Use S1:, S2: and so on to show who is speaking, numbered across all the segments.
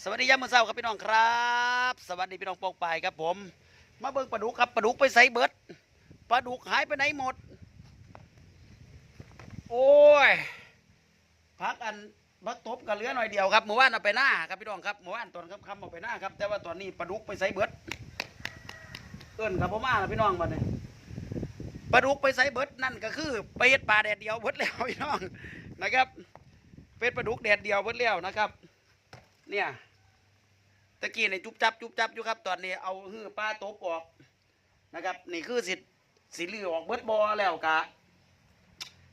S1: สวัสดียามมื้อเช้าครับพี่น้องครับ สวัสดีพี่น้องปองปายครับผม มาเบิ่งปลาดุกครับปลาดุกไปใส่เบิดปลาดุกหายไปไหนหมด โอ้ยพักอันพักตบกันเหลือหน่อยเดียวครับเมื่อวานเอาไปหน้าครับพี่น้องครับเมื่อวานตอนค่ำๆเอาไปหน้าครับ แต่ว่าตอนนี้ปลาดุกไปใส่เบิดเอิ้นครับพ่อมาพี่น้องบัดนี้ปลาดุกไปใส่เบิดนั่นก็คือไปเฮ็ดปลาแดดเดียวเบิดแล้วพี่น้องนะครับ เป็ดปลาดุกแดดเดียวเบิดแล้วนะครับ เนี่ยตะกี้ในจุบจับจุบจับอยู่ครับ ตอนนี้เอาหื้อปลาตบออกนะครับ นี่คือสิสิลือออกเบิดบอแล้วกะ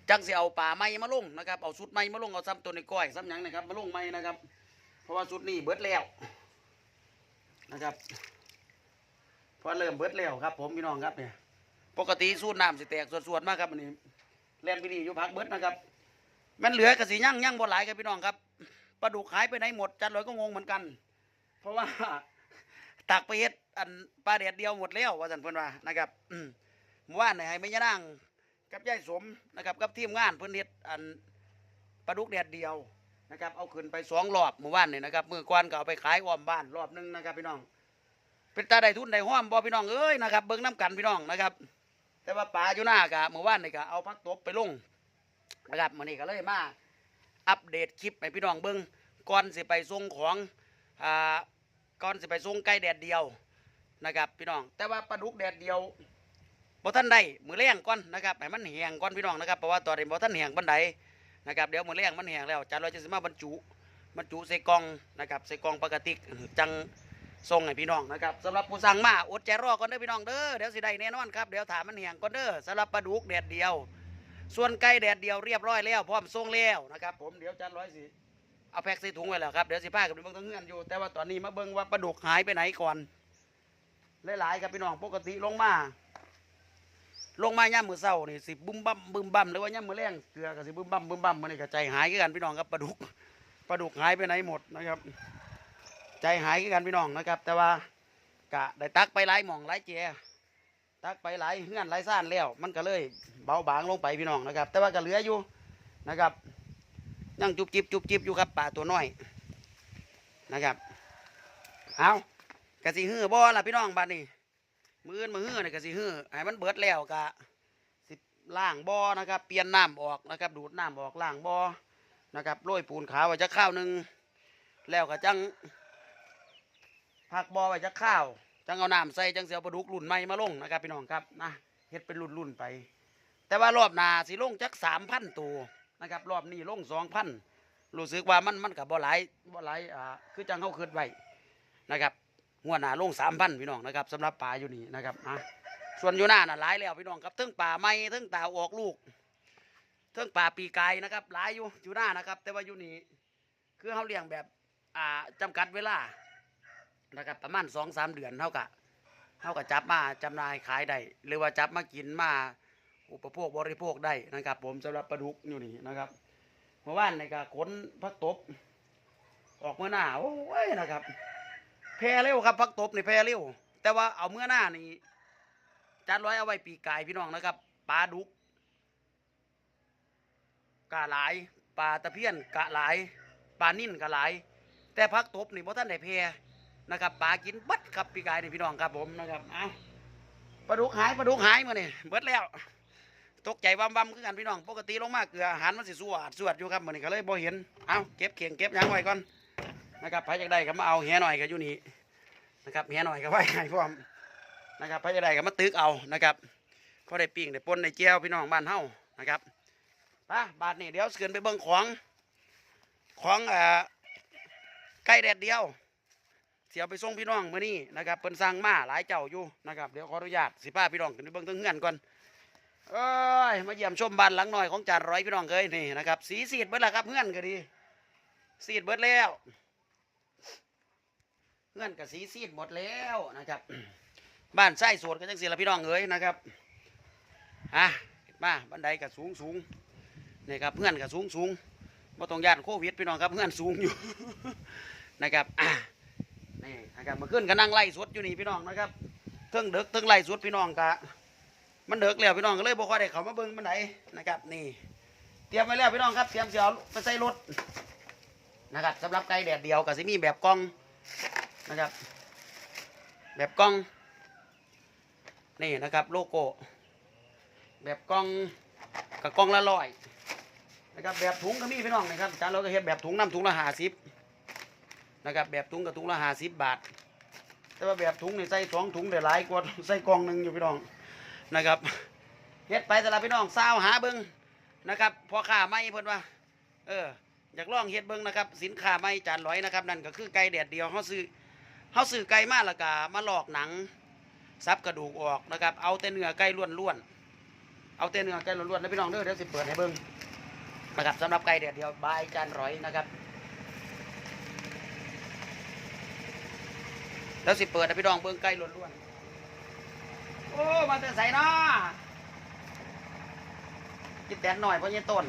S1: จังสิเอาป่าไม้มาลงนะครับเอาสุดไม้มาลงเอาซ้ำตัวในก้อยซ้ำยังนะครับมาลงไม้นะครับ เพราะว่าสุดนี้เบิดแล้วนะครับเพอเริ่มเบิดแล้วครับ ผมพี่น้องครับเนี่ยปกติสูดน้ำสิแตกส่วนๆมากครับอันนี้แลนไปนี่อยู่พักเบิดนะครับมันเหลือกระสียั่งยั่งบ่หลายครับพี่น้องครับ ปลาดุกหายไปไหนหมดจันลอยก็งงเหมือนกัน เพราะว่าตักไปเฮ็ดอันปลาเด็ดเดียวหมดแล้วว่าสันเพิ่นว่านะครับอืมว่านนี่ให้แม่ย่านางกับยายสมนะครับกับทีมงานเพิ่นเฮ็ดอันปลาดุกแดดเดียวนะครับ เอาขึ้นไปสองรอบเมื่อวานนี่นะครับมือก่อนก็เอาไปขายอ้อมบ้านรอบหนึงนะครับพี่น้อง เป็นตาได้ทุนได้ห้อมบ่พี่น้องเอ้ยนะครับเบิ่งน้กันพี่น้องนะครับ แต่ว่าปลาอยู่หน้ากะเมื่อวานนี่ก็เอาพักตบไปลงนะครับมื้อนี้ก็เลยมา อัปเดตคลิปให้พี่น้องเบิ่งก่อนสิไปส่งของอ่าก่อนสิไปส่งไก่แดดเดียวนะครับพี่น้อง แต่ว่าปลาดุกแดดเดียวบ่ทันได้มือแรงก่อนนะครับให้มันแห้งก่อนพี่น้องนะครับเพราะว่าตอนนี้บ่ทันแห้งปานใดนะครับเดี๋ยวมือแรงมันแห้งแล้วจานเราจะสิมาบรรจุบรรจุใส่กล่องนะครับใส่กล่องปกติจังส่งให้พี่น้องนะครับสำหรับผู้สั่งมาอดใจรอก่อนเด้อพี่น้องเด้อเดี๋ยวสิได้แน่นอนครับเดี๋ยวถามมันแห้งก่อนเด้อสำหรับปลาดุกแดดเดียว ส่วนไก่แดดเดียวเรียบร้อยแล้วพร้อมส่งแล้วนะครับ ผมเดี๋ยวจานร้อยสิเอาแพ็กใส่ถุงไว้แล้วครับเดี๋ยวสิพากับเบิ่งตั้งเงื่อนอยู่ แต่ว่าตอนนี้มาเบิ่งว่าปลาดุกหายไปไหนก่อนหลายๆครับพี่น้องปกติลงมาลงมาย่ามือเศร้านี่สิบึ้มบั่มบึ้มบั่มหรือว่าย่ามือแรงเกลือก็สิบึ้มบั่มบึ้มบั่มมันนี่ก็ใจหายกันพี่น้องครับปลาดุกปลาดุกหายไปไหนหมดนะครับ ใจหายกันพี่น้องนะครับ แต่ว่ากะได้ตักไปหลายหม่องหลายเจีย ตักไปหลายเฮือนหลายซ่านแล้ว มันก็เลยเบาบางลงไปพี่น้องนะครับ แต่ว่าก็เหลืออยู่นะครับยังจุบจิบจุบจิบอยู่ครับป่าตัวน้อยนะครับเอากะสิฮื้อบ่ล่ะพี่น้องบ้านนี้มือนมือฮื้อนี่กะสิฮื้อให้มันเบิดแล้วกะสิล้างบ่อนะครับ เปลี่ยนน้ำออกนะครับ ดูดน้ำออกล้างบ่อนะครับโรยปูนขาวไว้จะข้าวหนึ่งแล้วก็จังพักบ่อไว้จะข้าว จังเอาน้ำใส่จังเสียวปลาดุกรุ่นใหม่มาลงนะครับพี่น้องครับนะเฮ็ดเป็นรุ่นรุ่นๆไป แต่ว่ารอบหนาสิลงจักสามพันตัวนะครับรอบนี้ลงสองพันรู้สึกว่ามันมันกับบ่หลายบ่หลายอ่าคือจังเขาคืดไว้นะครับงวหนาลงสามพันพี่น้องนะครับสำหรับปลาอยู่นี่นะครับอะส่วนอยู่หน้าน่ะหลายแล้วพี่น้องครับทั้งป่าไม้ทั้งตาออกลูกทั้งป่าปีกายนะครับหลายอยู่อยู่หน้านะครับ แต่ว่าอยู่นี่คือเขาเลี้ยงแบบอ่าจำกัดเวลา นะครับประมาณสองสามเดือนเท่ากับเท่ากับจับมาจำหน่ายขายได้หรือว่าจับมากินมาอุปโภคบริโภคได้นะครับ ผมสำหรับปลาดุกอยู่นี่นะครับเมื่อวานในกาขนพักตบ ออกเมื่อหน้าโอ้ยนะครับ แพร่เร็วครับพักตบในแพร่เร็ว แต่ว่าเอาเมื่อหน้านี่จัดร้อยเอาไว้ปีกายพี่น้องนะครับปลาดุกกะหลายปลาตะเพียนกะหลายปลานิ่นกะหลาย แต่พักตบนี่บ่ท่านได้แพร่ นะครับปลากินเบัดครับพี่กายนี่พี่น้องครับผมนะครับเอาปลาดุกหายปลาดุกหายมาเนี่ยเบิดแล้วตกใจวำวำคือกันพี่น้อง ปกติลงมาเกลืออาหารมันสิสวดสวดอยู่ครับมันนี่ก็เลยบ่เห็นเอาเก็บเข่งเก็บยังไว้ก่อนนะครับใครอยากได้ก็มาเอาแหหน่อยก็อยู่นี่นะครับแหหน่อยก็ไว้ให้พร้อมนะครับใครอยากได้ก็มาตึกเอานะครับพอได้ปิ้งได้ปนได้เจียวพี่น้องบ้านเฮานะครับไปบาทนี่เดี๋ยวเสือนไปเบิ่งของของอ่อไก่แดดเดียว เสียไปส่งพี่น้องมื้อนี้นะครับเพิ่นสั่งมาหลายเจ้าอยู่นะครับเดี๋ยวขออนุญาตสิพาพี่น้องขึ้นไปเบิ่งถึงเฮือนก่อนเอ้ยมาเยี่ยมชมบ้านหลังหน้อยของจานร้อยพี่น้องเคยนี่นะครับสีสีดเบิดแล้วครับเฮือนก็ดีสีดเบิดแล้วเฮือนก็สีสีดหมดแล้วนะครับบ้านไส้สวนก็จังสีละพี่น้องเอ้ยนะครับอะมาบันไดก็สูงสูงนี่ครับเฮือนก็สูงสูงบ่ต้องยานโควิดพี่น้องครับเฮือนสูงอยู่นะครับอะ นี่นะครับมาขึ้นก็นั่งไล่สวดอยู่นี่พี่น้องนะครับเทิงเด็กเทิงไล่สวดพี่น้องกะมันเด็กแล้วพี่น้องก็เลยบอกว่าได้เขามาเบิ้งมันไหนนะครับนี่ เตรียมไว้แล้วพี่น้องครับเตรียมเสียวไปใส่รถนะครับสำหรับไก่แดดเดียวก็สิมีแบบกล่องนะครับ แบบกล่องนี่นะครับโลโก้แบบกล่องกับกล่องละร้อยนะครับแบบถุงก็มีพี่น้องนะครับจานเราก็เห็นแบบถุงน้ำถุงละห้าสิบ นะครับแบบถุงกับถุงละห้าสิบบาท แต่ว่าแบบถุงนี่ใส่สองถุงได้หลายกว่าใส่กล่องหนึ่งอยู่พี่น้องนะครับเฮ็ดไปแต่ละพี่น้องสาวหาเบิ้งนะครับพอค้าไม่เพิ่นว่าเอออยากลองเฮ็ดเบิ้งนะครับ สินค้าไม่จานร้อยนะครับนั่นก็คือไก่แดดเดียวเฮาซื้อเฮาซื้อไก่มาล้วก็มาหลอกหนังซับกระดูกออกนะครับ เอาแต่เนื้อไก่ล้วนๆเอาแต่เนื้อไก่ล้วนๆนะพี่น้องเด้อเดี๋ยวสิเปิดให้เบิ้งนะครับสำหรับไก่แดดเดียวบายจานร้อยนะครับ แล้วสิเปิดให้พี่น้องเบิ้งไก่ล้วนๆ โอ้ มาแต่ใส่นาะกินแดดหน่อยเพราะยี่ต้น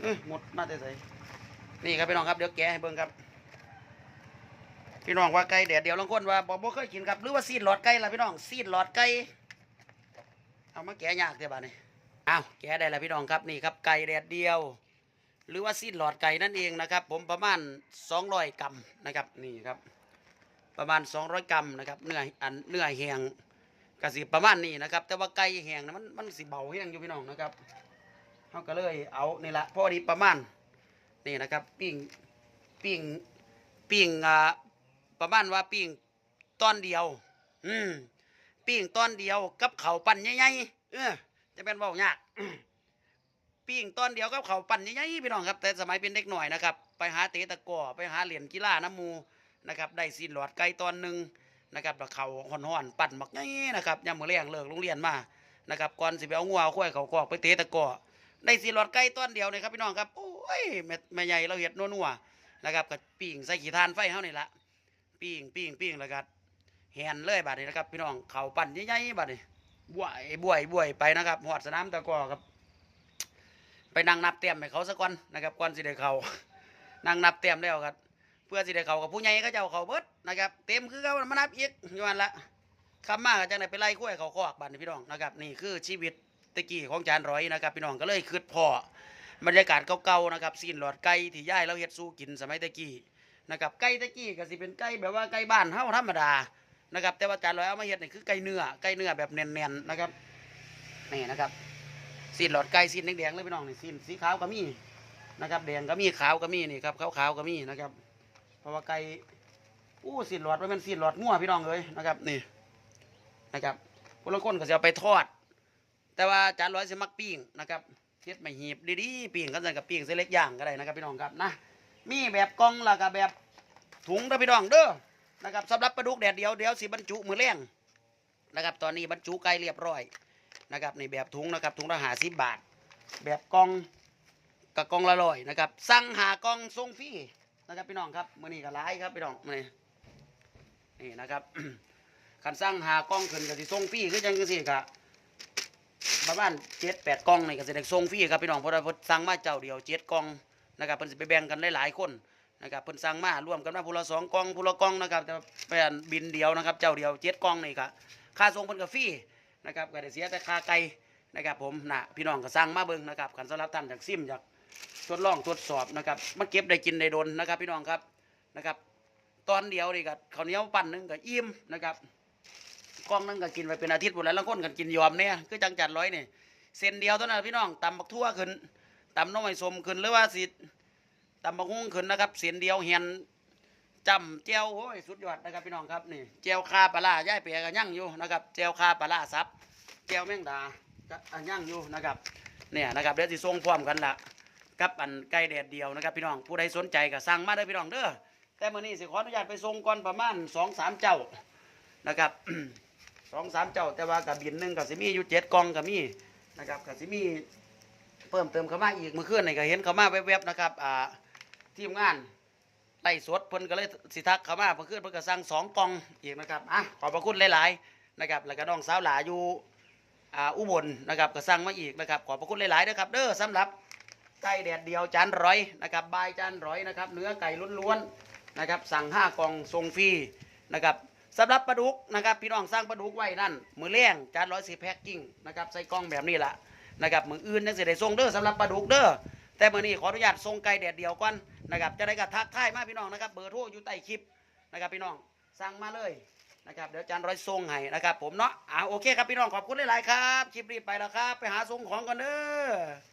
S1: เอ้ยหมดมาแต่ใส่นี่ครับพี่น้องครับเดี๋ยวแกะให้เบิ่งครับ พี่น้องว่าไก่แดดเดียวลางคนว่าบอกบ่เคยกินครับหรือว่าซีดหลอดไก่ละพี่น้องซีดหลอดไก่เอามาแกะยากเดี๋ยวบานี้อ้าวแกะได้ล้วพี่น้องครับนี่ครับไก่แดดเดียว หรือว่าซีดหลอดไก่นั่นเองนะครับ ผมประมาณ 200 กรัมนะครับนี่ครับ ประมาณ 200 กรัมนะครับเนื้ออันเนื้อแหงก็สิประมาณนี้นะครับ แต่ว่าไก่แหงนะมันมันสิเบาแหงอยู่พี่น้องนะครับเขาก็เลยเอานี่ละพอดีประมาณนี่นะครับปิ้งปิ้งปิ้งอ่าประมาณว่าปิ้งตอนเดียว อืมปิ้งตอนเดียวกับเขาปั่นใหญ่ๆเออจะเป็นเบายาก ปิ้งตอนเดียวกับเขาปั่นใหญ่ๆพี่น้องครับ แต่สมัยเป็นเด็กหน่อยนะครับ ไปหาเตะตะกร้อไปหาเหรียญกีฬาน้ำมูนะครับ ได้ซีนหลอดไก่ตอนหนึ่งนะครับแล้วเขาห่อนๆปั่นมักใหญ่นะครับยามมื้อแรงเลิกโรงเรียนมานะครับก่อนสิไปเอางัวเอาควายเขาคอกไปเตะตะกร้อได้สีหลอดไก่ต้นเดียวเลยครับพี่น้องครับโอ้ยแม่ใหญ่เราเห็ดนัวๆนะครับกับปิ้งใส่ขี้ทานไฟเฮานี่ละปิ้งปิ้งปิ้งแล้วก็แหนเลยบาดนี้นะครับ พี่น้องเขาปั่นใหญ่ๆบาดนี้บวยบวยบวยไปนะครับหอดสนามตะกร้อครับ ไปนั่งนับเต็มให้เขาสักก่อนนะครับก่อนสิได้เขานั่งนับเต็มแล้วครับเพื่อสิได้เขากับผู้ใหญ่ก็จะเจ้าเขาเบิดนะครับเต็มคือเขามานับอีกอยู่นั่นละคำมากจังได้ไปไล่กล้วยเขาคอกบาดนี้พี่น้องนะครับนี่คือชีวิตตะกี้ของจานร้อยนะครับพี่น้องก็เลยคืดพอบรรยากาศเก่าๆนะครับซีนหลอดไก่ที่ย่ายเราเฮ็ดสู้กินสมัยตะกี้นะครับไก่ตะกี้ก็สิเป็นไก่แบบว่าไก่บ้านเฮาธรรมดานะครับแต่ว่าจานร้อยเอามาเฮ็ดนี่คือไก่เนื้อไก่เนื้อแบบแน่นๆนะครับนี่นะครับ ซีหลอดไก่ซีแดงๆเลยพี่น้องนี่ซีสีขาวก็มีนะครับ แดงก็มีขาวก็มีนี่ครับขาวๆก็มีนะครับเพราะว่าไก่อู้ซีหลอดมันเป็นซีหลอดงัวพี่น้องเลยนะครับ นี่นะครับคนละคนก็จะเอาไปทอด แต่ว่าจานร้อยสิมักปิ้งนะครับเฮ็ดไม่หีบดีๆปิ้งกันใส่กับปิ้งเส้นเล็กย่างก็ได้นะครับพี่น้องครับนะมีแบบกล่องแล้วก็แบบถุงเด้อพี่น้องเด้อนะครับสำหรับปลาดุกแดดเดียวเดียวสิบรรจุมือแรงนะครับ ตอนนี้บรรจุไก่เรียบร้อย นะครับในแบบถุงนะครับถุงละหาสิบบาท แบบกล่องกับกล่องละร้อยนะครับสั่งหากล่องส่งฟรีนะครับพี่น้องครับมือนี้ก็หลายครับพี่น้องมือนี้นี่นะครับคันสั่งหากล่องขึ้นก็สิส่งฟรีคือจังซี่ครับประมาณเจ็ดแปดกล่องนี่ก็สิได้ส่งฟรีครับพี่น้องเพราะว่าเพิ่นสั่งมาเจ้าเดียวเจ็ดกล่องนะครับเพิ่นสิไปแบ่งกันหลายๆคนนะครับเพิ่นสั่งมารวมกันมาผู้ละสองกล่องผู้ละกล่องนะครับแต่เป็นบินเดียวนะครับ เจ้าเดียวเจ็ดกล่องนี่ก็ค่าส่งเพิ่นก็ฟรี นะครับก็ได้เสียแต่คาไก่นะครับผมนะพี่น้องก็สั่งมาเบิ่งนะครับคันสำหรับท่านอยากซิมอยากทดลองทดสอบนะครับมาเก็บได้กินได้โดนนะครับ พี่น้องครับนะครับ ตอนเดียวนี่ก็ข้าวเหนียวปั้นหนึงก็อิ่มนะครับกล้องนึงก็กินไปเป็นอาทิตย์หมดแล้วแล้วคนกันกินยอมเนี่ยคือจังจัดร้อยนี่เส้นเดียวเท่านั้นพี่น้องตำบักทั่วขึ้นตำน้องไม้สมขึ้นหรือว่าสิตำบักฮุ้งขึ้นนะครับ เส้นเดียวเหียน จำเจียวโอ้ยสุดยอดนะครับพี่น้องครับนี่เจียวคาปลาร้าย่ายเปียก็ย่างอยู่นะครับเจียวคาปลาซับเจียวแมงดาก็อะย่างอยู่นะครับเนี่ยนะครับเดี๋ยวสิส่งพร้อมกันละกับอันไก่แดดเดียวนะครับพี่น้องผู้ใดสนใจก็สั่งมาเด้พี่น้องเด้อแต่เมื้อนี้สิขออนุญาตไปส่งก่อนประมาณสองสามเจ้านะครับสองสามเจ้าแต่ว่ากับบินหนึ่งกับสิมีอยู่เจ็ดกองกับมีนะครับกับสิมีเพิ่มเติมเข้ามาอีกเมื่อคืนนี่ก็เห็นเข้ามาแวบๆนะครับอ่าทีมงาน ไล่สวดเพิ่นก็เลยสิทักเข้ามาเมื่อคืนเพิ่นก็สั่งสองกล่องอีกนะครับอะขอบพระคุณหลายๆนะครับแล้วก็น้องสาวหลาอยู่อ่าอุบลนะครับก็สั่งมาอีกนะครับขอบพระคุณหลายๆนะครับเด้อสำหรับไก่แดดเดียวจานร้อยนะครับบายจานร้อยนะครับเนื้อไก่ล้วนๆนะครับสั่งห้ากล่องส่งฟรีนะครับสำหรับปลาดุกนะครับพี่น้องสร้างปลาดุกไว้นั่นมือเลี้ยงจานร้อยสี่แพ็คกิ้งนะครับใส่กล่องแบบนี้ละนะครับมืออื่นนั่นสิได้ส่งเด้อสำหรับปลาดุกเด้อแต่มื้อนี้ขออนุญาตส่งไก่แดดเดียวก่อน นะครับจะได้กับทักทายมาพี่น้องนะครับเบอร์โทรอยู่ใต้คลิปนะครับพี่น้องสั่งมาเลยนะครับเดี๋ยวอาจารย์ร้อยทรงให้นะครับผมเนาะอ่าโอเคครับพี่น้องขอบคุณหลายๆครับคลิปรีบไปแล้วครับ ไปหาทรงของก่อนเด้อ